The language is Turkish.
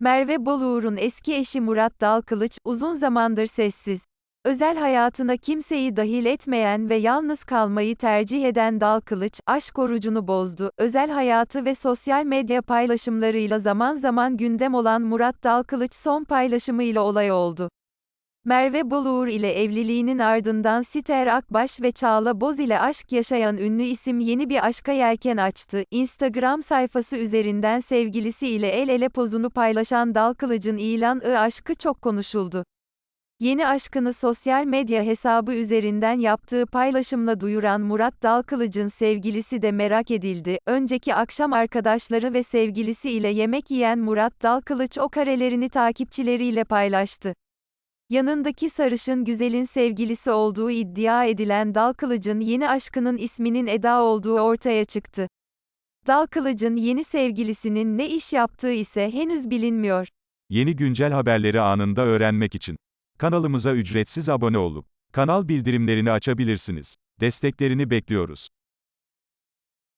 Merve Boluğur'un eski eşi Murat Dalkılıç, uzun zamandır sessiz. Özel hayatına kimseyi dahil etmeyen ve yalnız kalmayı tercih eden Dalkılıç, aşk orucunu bozdu. Özel hayatı ve sosyal medya paylaşımlarıyla zaman zaman gündem olan Murat Dalkılıç son paylaşımıyla olay oldu. Merve Boluğur ile evliliğinin ardından Siter Akbaş ve Çağla Boz ile aşk yaşayan ünlü isim yeni bir aşka yelken açtı. Instagram sayfası üzerinden sevgilisi ile el ele pozunu paylaşan Dalkılıç'ın ilan-ı aşkı çok konuşuldu. Yeni aşkını sosyal medya hesabı üzerinden yaptığı paylaşımla duyuran Murat Dalkılıç'ın sevgilisi de merak edildi. Önceki akşam arkadaşları ve sevgilisi ile yemek yiyen Murat Dalkılıç o karelerini takipçileriyle paylaştı. Yanındaki sarışın güzelin sevgilisi olduğu iddia edilen Dalkılıç'ın yeni aşkının isminin Eda olduğu ortaya çıktı. Dalkılıç'ın yeni sevgilisinin ne iş yaptığı ise henüz bilinmiyor. Yeni güncel haberleri anında öğrenmek için kanalımıza ücretsiz abone olup kanal bildirimlerini açabilirsiniz. Desteklerini bekliyoruz.